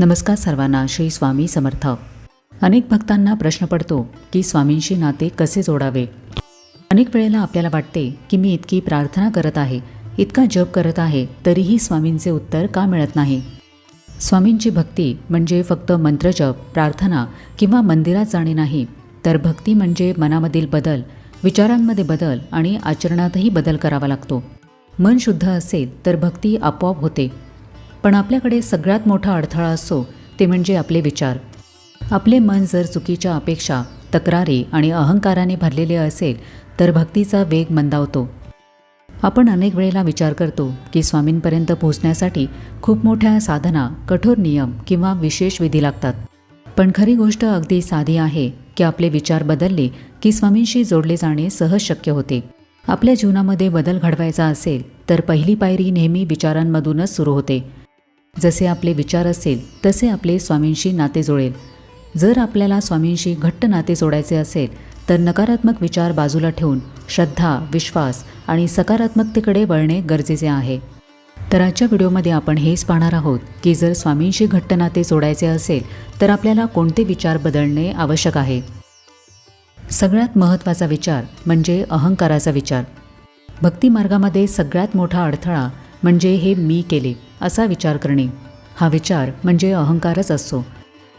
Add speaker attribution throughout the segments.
Speaker 1: नमस्कार सर्वांना श्री स्वामी समर्थ. अनेक भक्तांना प्रश्न पडतो की स्वामींशी नाते कसे जोडावे? अनेक वेळेला आपल्याला वाटते की मी इतकी प्रार्थना करत आहे इतका जप करत आहे तरीही स्वामींचे उत्तर का मिळत नाही? स्वामींची भक्ती म्हणजे फक्त मंत्रजप प्रार्थना किंवा मंदिरात जाणे नाही तर भक्ती म्हणजे मनामधील बदल विचारांमध्ये बदल आणि आचरणातही बदल करावा लागतो. मन शुद्ध असेल तर भक्ती आपोआप होते. पण आपल्याकडे सगळ्यात मोठा अडथळा असतो ते म्हणजे आपले विचार. आपले मन जर चुकीच्या अपेक्षा तक्रारी आणि अहंकाराने भरलेले असेल तर भक्तीचा वेग मंदावतो. आपण अनेक वेळेला विचार करतो की स्वामींपर्यंत पोहोचण्यासाठी खूप मोठ्या साधना कठोर नियम किंवा विशेष विधी लागतात. पण खरी गोष्ट अगदी साधी आहे की आपले विचार बदलले की स्वामींशी जोडले जाणे सहज शक्य होते. आपल्या जीवनामध्ये बदल घडवायचा असेल तर पहिली पायरी नेहमी विचारांमधूनच सुरू होते. जसे आपले विचार असेल तसे आपले स्वामींशी नाते जुळेल जर आपल्याला स्वामींशी घट्ट नाते जोडायचे असेल तर नकारात्मक विचार बाजूला ठेवून श्रद्धा विश्वास आणि सकारात्मकतेकडे वळणे गरजेचे आहे. तर आजच्या व्हिडिओमध्ये आपण हेच पाहणार आहोत की जर स्वामींशी घट्ट नाते जोडायचे असेल तर आपल्याला कोणते विचार बदलणे आवश्यक आहे? सगळ्यात महत्त्वाचा विचार म्हणजे अहंकाराचा विचार. भक्तिमार्गामध्ये सगळ्यात मोठा अडथळा म्हणजे हे मी केले. असा विचार करणे. हा विचार म्हणजे अहंकारच असतो.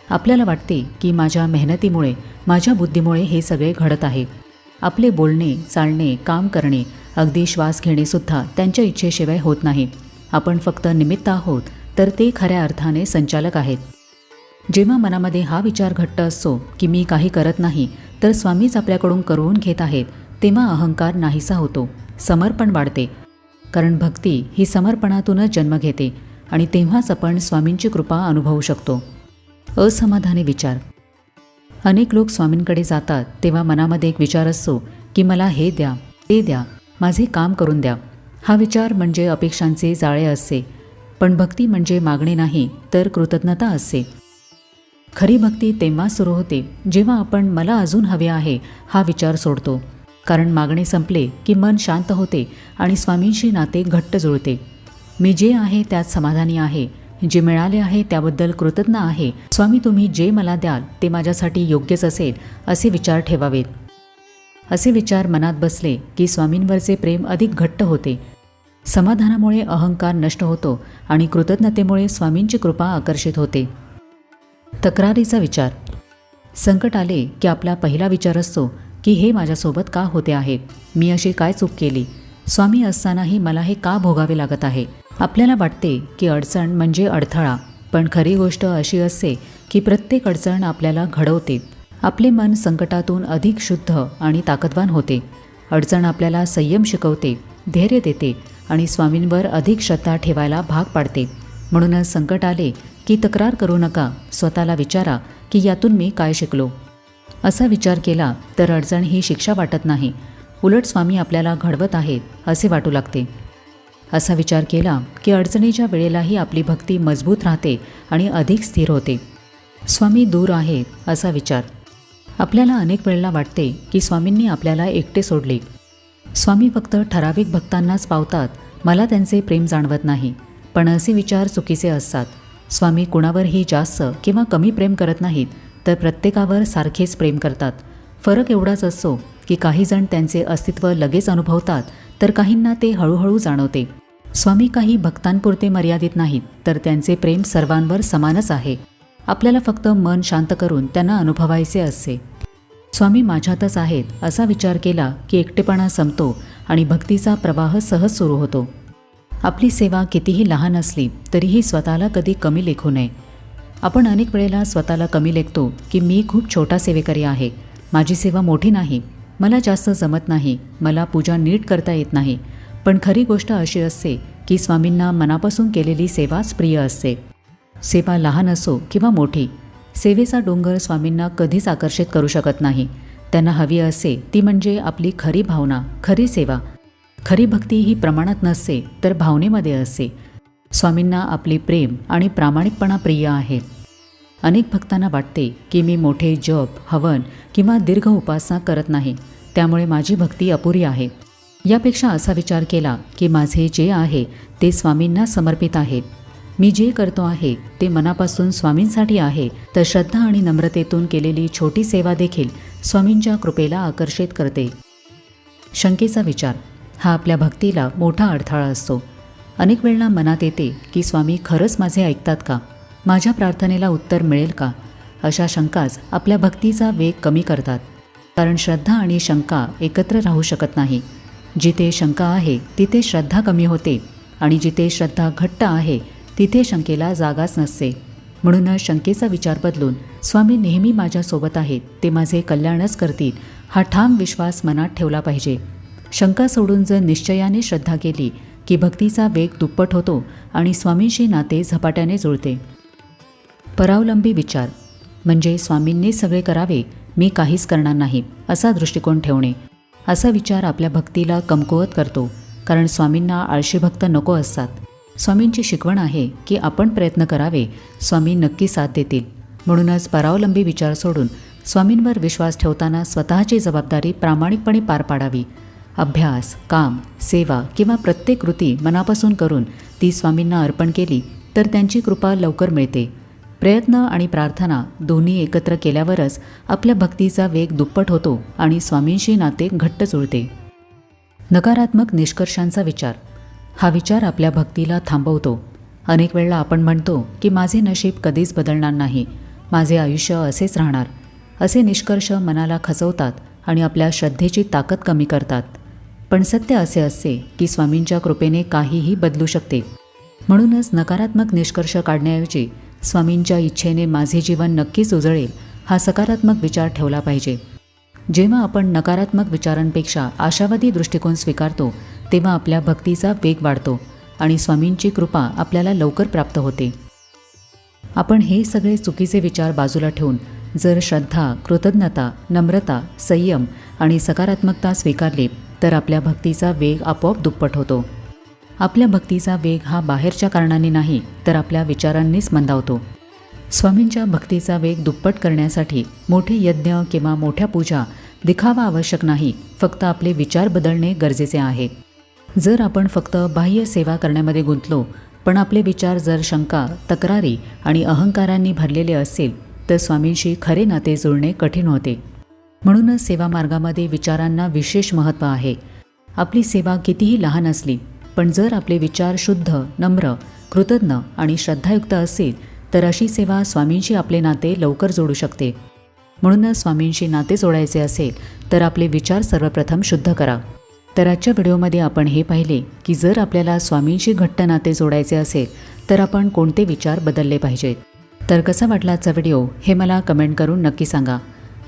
Speaker 1: आपल्याला वाटते की माझ्या मेहनतीमुळे माझ्या बुद्धीमुळे हे सगळे घडत आहे. आपले बोलणे चालणे काम करणे अगदी श्वास घेणेसुद्धा त्यांच्या इच्छेशिवाय होत नाही. आपण फक्त निमित्त आहोत तर ते खऱ्या अर्थाने संचालक आहेत. जेव्हा मनामध्ये हा विचार घट्ट असतो की मी काही करत नाही तर स्वामीच आपल्याकडून करून घेत आहेत तेव्हा अहंकार नाहीसा होतो. समर्पण वाढते. कारण भक्ती ही समर्पणातूनच जन्म घेते आणि तेव्हाच आपण स्वामींची कृपा अनुभवू शकतो. असमाधानी विचार. अनेक लोक स्वामींकडे जातात तेव्हा मनामध्ये एक विचार असतो की मला हे द्या ते द्या माझे काम करून द्या. हा विचार म्हणजे अपेक्षांचे जाळे असते. पण भक्ती म्हणजे मागणे नाही तर कृतज्ञता असते. खरी भक्ती तेव्हा सुरू होते जेव्हा आपण मला अजून हवे आहे हा विचार सोडतो. कारण मागणे संपले की मन शांत होते आणि स्वामींशी नाते घट्ट जुळते. मी जे आहे त्यात समाधानी आहे. जे मिळाले आहे त्याबद्दल कृतज्ञ आहे. स्वामी तुम्ही जे मला द्याल ते माझ्यासाठी योग्यच असेल असे विचार ठेवावेत. असे विचार मनात बसले की स्वामींवरचे प्रेम अधिक घट्ट होते. समाधानामुळे अहंकार नष्ट होतो आणि कृतज्ञतेमुळे स्वामींची कृपा आकर्षित होते. तक्रारीचा विचार. संकट आले की आपला पहिला विचार असतो की हे माझ्यासोबत का होते आहे? मी अशी काय चूक केली? स्वामी असतानाही मला हे का भोगावे लागत आहे? आपल्याला वाटते की अडचण म्हणजे अडथळा पण खरी गोष्ट अशी असते की प्रत्येक अडचण आपल्याला घडवते. आपले मन संकटातून अधिक शुद्ध आणि ताकदवान होते. अडचण आपल्याला संयम शिकवते धैर्य देते आणि स्वामींवर अधिक श्रद्धा ठेवायला भाग पाडते. म्हणूनच संकट आले की तक्रार करू नका स्वतःला विचारा की यातून मी काय शिकलो? असा विचार केला तर अडचण ही शिक्षा वाटत नाही. उलट स्वामी आपल्याला घडवत आहेत असे वाटू लागते. असा विचार केला की अडचणीच्या वेळेलाही आपली भक्ती मजबूत राहते आणि अधिक स्थिर होते. स्वामी दूर आहेत असा विचार. आपल्याला अनेक वेळेला वाटते की स्वामींनी आपल्याला एकटे सोडले. स्वामी फक्त ठराविक भक्तांनाच पावतात मला त्यांचे प्रेम जाणवत नाही. पण असे विचार चुकीचे असतात. स्वामी कुणावरही जास्त किंवा कमी प्रेम करत नाहीत तर प्रत्येकावर सारखेच प्रेम करतात. फरक एवढाच असतो की काहीजण त्यांचे अस्तित्व लगेच अनुभवतात तर काहींना ते हळूहळू जाणवते. स्वामी काही भक्तांपुरते मर्यादित नाहीत तर त्यांचे प्रेम सर्वांवर समानच आहे. आपल्याला फक्त मन शांत करून त्यांना अनुभवायचे असते. स्वामी माझ्यातच आहेत असा विचार केला की एकटेपणा संपतो आणि भक्तीचा प्रवाह सहज सुरू होतो. आपली सेवा कितीही लहान असली तरीही स्वतःला कधी कमी लेखू नये. आपण अनेक वेळेला स्वतःला कमी लेखतो की मी खूप छोटा सेवेकरी आहे. माझी सेवा मोठी नाही. मला जास्त जमत नाही. मला पूजा नीट करता येत नाही. पण खरी गोष्ट अशी असते की स्वामींना मनापासून केलेली सेवाच प्रिय असते. सेवा लहान असो किंवा मोठी सेवेचा डोंगर स्वामींना कधीच आकर्षित करू शकत नाही. त्यांना हवी असे ती म्हणजे आपली खरी भावना खरी सेवा. खरी भक्ती ही प्रमाणात नसते तर भावनेमध्ये असते. स्वामींना आपले प्रेम आणि प्रामाणिकपणा प्रिय आहे. अनेक भक्तांना वाटते की मी मोठे जप हवन किंवा दीर्घ उपासना करत नाही त्यामुळे माझी भक्ती अपुरी आहे. यापेक्षा असा विचार केला की माझे जे आहे ते स्वामींना समर्पित आहे. मी जे करतो आहे ते मनापासून स्वामींसाठी आहे तर श्रद्धा आणि नम्रतेतून केलेली छोटी सेवा देखील स्वामींच्या कृपेला आकर्षित करते. शंकेचा विचार हा आपल्या भक्तीला मोठा अडथळा असतो. अनेक वेळा मनात येते की स्वामी खरंच माझे ऐकतात का? माझ्या प्रार्थनेला उत्तर मिळेल का? अशा शंकाच आपल्या भक्तीचा वेग कमी करतात. कारण श्रद्धा आणि शंका एकत्र राहू शकत नाही. जिथे शंका आहे तिथे श्रद्धा कमी होते आणि जिथे श्रद्धा घट्ट आहे तिथे शंकेला जागाच नसते. म्हणूनच शंकेचा विचार बदलून स्वामी नेहमी माझ्यासोबत आहेत. ते माझे कल्याणच करतील. हा ठाम विश्वास मनात ठेवला पाहिजे. शंका सोडून जर निश्चयाने श्रद्धा केली की भक्तीचा वेग दुप्पट होतो आणि स्वामींशी नाते झपाट्याने जुळते. परावलंबी विचार म्हणजे स्वामींनी सगळे करावे मी काहीच करणार नाही असा दृष्टिकोन ठेवणे. असा विचार आपल्या भक्तीला कमकुवत करतो कारण स्वामींना आळशी भक्त नको असतात. स्वामींची शिकवण आहे की आपण प्रयत्न करावे स्वामी नक्की साथ देतील. म्हणूनच परावलंबी विचार सोडून स्वामींवर विश्वास ठेवताना स्वतःची जबाबदारी प्रामाणिकपणे पार पाडावी. अभ्यास काम सेवा किंवा प्रत्येक कृती मनापासून करून ती स्वामींना अर्पण केली तर त्यांची कृपा लवकर मिळते. प्रयत्न आणि प्रार्थना दोन्ही एकत्र केल्यावरच आपल्या भक्तीचा वेग दुप्पट होतो आणि स्वामींशी नाते घट्ट जुळते. नकारात्मक निष्कर्षांचा विचार. हा विचार आपल्या भक्तीला थांबवतो. अनेक वेळा आपण म्हणतो की माझे नशीब कधीच बदलणार नाही. माझे आयुष्य असेच राहणार. असे निष्कर्ष मनाला खचवतात आणि आपल्या श्रद्धेची ताकद कमी करतात. पण सत्य असे असते की स्वामींच्या कृपेने काहीही बदलू शकते. म्हणूनच नकारात्मक निष्कर्ष काढण्याऐवजी स्वामींच्या इच्छेने माझे जीवन नक्कीच उजळेल हा सकारात्मक विचार ठेवला पाहिजे. जेव्हा आपण नकारात्मक विचारांपेक्षा आशावादी दृष्टिकोन स्वीकारतो तेव्हा आपल्या भक्तीचा वेग वाढतो आणि स्वामींची कृपा आपल्याला लवकर प्राप्त होते. आपण हे सगळे चुकीचे विचार बाजूला ठेवून जर श्रद्धा कृतज्ञता नम्रता संयम आणि सकारात्मकता स्वीकारली तर आपल्या भक्तीचा वेग आपोआप दुप्पट होतो. आपल्या भक्तीचा वेग हा बाहेरच्या कारणाने नाही तर आपल्या विचारांनीच मंदावतो. स्वामींच्या भक्तीचा वेग दुप्पट करण्यासाठी मोठे यज्ञ किंवा मोठ्या पूजा दिखावा आवश्यक नाही फक्त आपले विचार बदलणे गरजेचे आहे. जर आपण फक्त बाह्य सेवा करण्यामध्ये गुंतलो पण आपले विचार जर शंका तक्रारी आणि अहंकारांनी भरलेले असेल तर स्वामींशी खरे नाते जुळणे कठीण होते. म्हणूनच सेवा मार्गामध्ये विचारांना विशेष महत्त्व आहे. आपली सेवा कितीही लहान असली पण जर आपले विचार शुद्ध नम्र कृतज्ञ आणि श्रद्धायुक्त असेल तर अशी सेवा स्वामींशी आपले नाते लवकर जोडू शकते. म्हणूनच स्वामींशी नाते जोडायचे असेल तर आपले विचार सर्वप्रथम शुद्ध करा. तर आजच्या व्हिडिओमध्ये आपण हे पाहिले की जर आपल्याला स्वामींशी घट्ट नाते जोडायचे असेल तर आपण कोणते विचार बदलले पाहिजेत? तर कसा वाटला आजचा व्हिडिओ हे मला कमेंट करून नक्की सांगा.